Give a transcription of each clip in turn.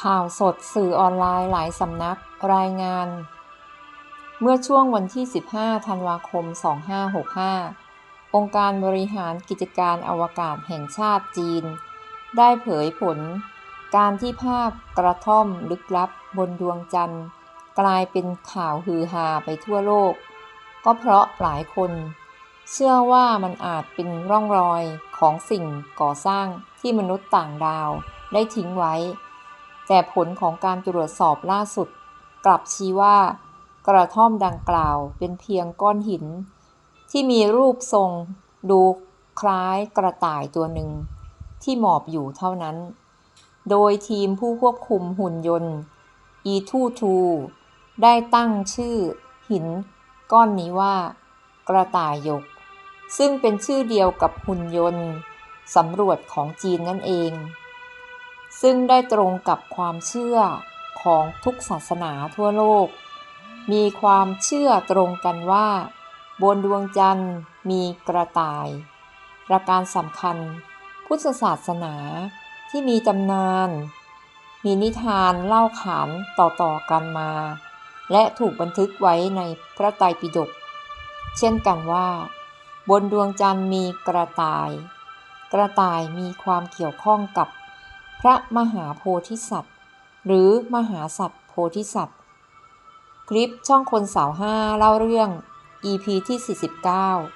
ข่าวสดสื่อออนไลน์หลายสำนักรายงาน เมื่อช่วงวันที่ 15 ธันวาคม 2565 องค์การบริหารกิจการอวกาศแห่งชาติจีน ได้เผยผล การที่ภาพกระท่อมลึกลับบนดวงจันทร์ กลายเป็นข่าวฮือฮาไปทั่วโลก ก็เพราะหลายคน เชื่อว่ามันอาจเป็นร่องรอยของสิ่งก่อสร้างที่มนุษย์ต่างดาวได้ทิ้งไว้ แต่ผลของการตรวจสอบล่าสุด กลับชี้ว่า กระท่อมดังกล่าวเป็นเพียงก้อนหิน ที่มีรูปทรงดูคล้ายกระต่ายตัวหนึ่ง ที่หมอบอยู่เท่านั้น โดยทีมผู้ควบคุมหุ่นยนต์ E22 ได้ตั้งชื่อหินก้อนนี้ว่า กระต่ายยก ซึ่งเป็นชื่อเดียวกับหุ่นยนต์สำรวจของจีนนั่นเอง ซึ่งได้ตรงกับความเชื่อของทุกศาสนาทั่วโลก มีความเชื่อตรงกันว่า บนดวงจันทร์มีกระต่าย ประการสำคัญ พุทธศาสนาที่มีตำนาน มีนิทานเล่าขานต่อๆกันมา และถูกบันทึกไว้ในพระไตรปิฎกเช่นกันว่า บนดวงจันทร์มีกระต่าย กระต่ายมีความเกี่ยวข้องกับ พระมหาโพธิสัตว์ หรือมหาสัตว์โพธิสัตว์ คลิปช่องคนสาวห้าเล่าเรื่อง EP ที่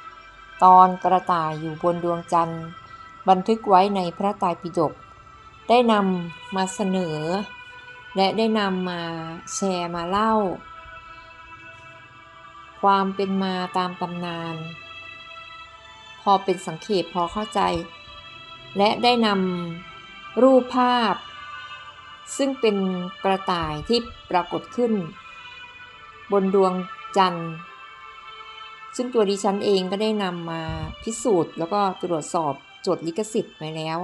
49 ตอนกระต่ายอยู่บนดวงจันทร์ บันทึกไว้ในพระไตรปิฎกได้นำมาเสนอ และได้นำมาแชร์มาเล่า ความเป็นมาตามตำนาน พอเป็นสังเขปพอเข้าใจ และได้นำ รูปภาพ ซึ่งเป็นกระต่ายที่ปรากฏขึ้น บนดวงจันทร์ ซึ่งตัวดิฉันเองก็ได้นำมาพิสูจน์ แล้วก็ตรวจสอบจดลิขสิทธิ์ไว้แล้ว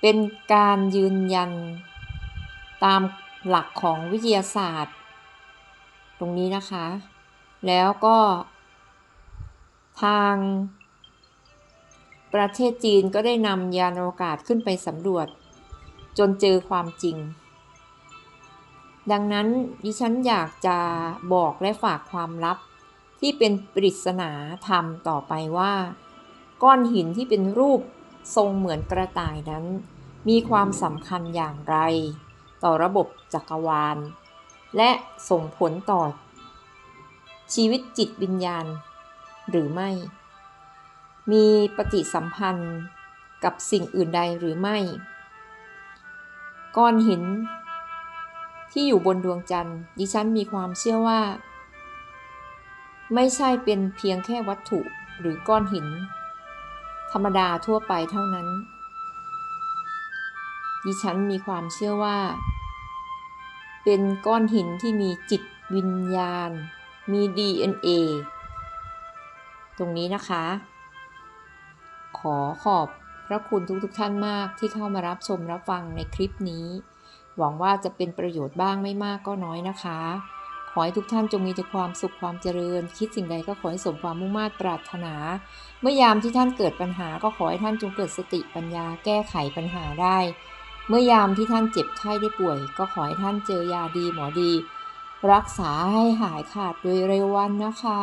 เป็นการยืนยัน ตามหลักของวิทยาศาสตร์ ตรงนี้นะคะ แล้วก็ทาง ประเทศจีนก็ได้นำยานอวกาศขึ้นไปสำรวจ จนเจอความจริง ดังนั้นดิฉันอยากจะบอกและฝากความลับ ที่เป็นปริศนาธรรมต่อไปว่า ก้อนหินที่เป็นรูปทรงเหมือนกระต่ายนั้น มีความสำคัญอย่างไร ต่อระบบจักรวาล และส่งผลต่อ ชีวิตจิตวิญญาณ หรือไม่ มีปฏิสัมพันธ์กับสิ่งอื่นใดหรือไม่ ก้อนหิน ที่อยู่บนดวงจันทร์ ดิฉันมีความเชื่อว่า ไม่ใช่เป็นเพียงแค่วัตถุหรือก้อนหิน ธรรมดาทั่วไปเท่านั้น ดิฉันมีความเชื่อว่า เป็นก้อนหินที่มีจิตวิญญาณ มี DNA ตรงนี้นะคะ ขอขอบพระคุณทุกๆทท่านมากที่เข้ามารับชมรับฟังในคลิปนี้ หวังว่าจะเป็นประโยชน์บ้างไม่มากก็น้อยนะคะ ขอให้ทุกท่านจงมีแต่ความสุขความเจริญ คิดสิ่งใดก็ขอให้สมความมุ่งมา่ปรารถนา เมื่อยามที่ท่านเกิดปัญหาก็ขอให้ท่านจงเกิดสติปัญญาแก้ไขปัญหาได้ เมื่อยามที่ท่านเจ็บไข้ได้ป่วย ก็ขอให้ท่านเจอยาดีหมอดี รักษาให้หายขาดโดยเร็ววันนะคะ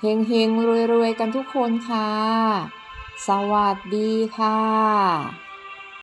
เฮงเฮงรวยรวยกันทุกคนค่ะ สวัสดีค่ะ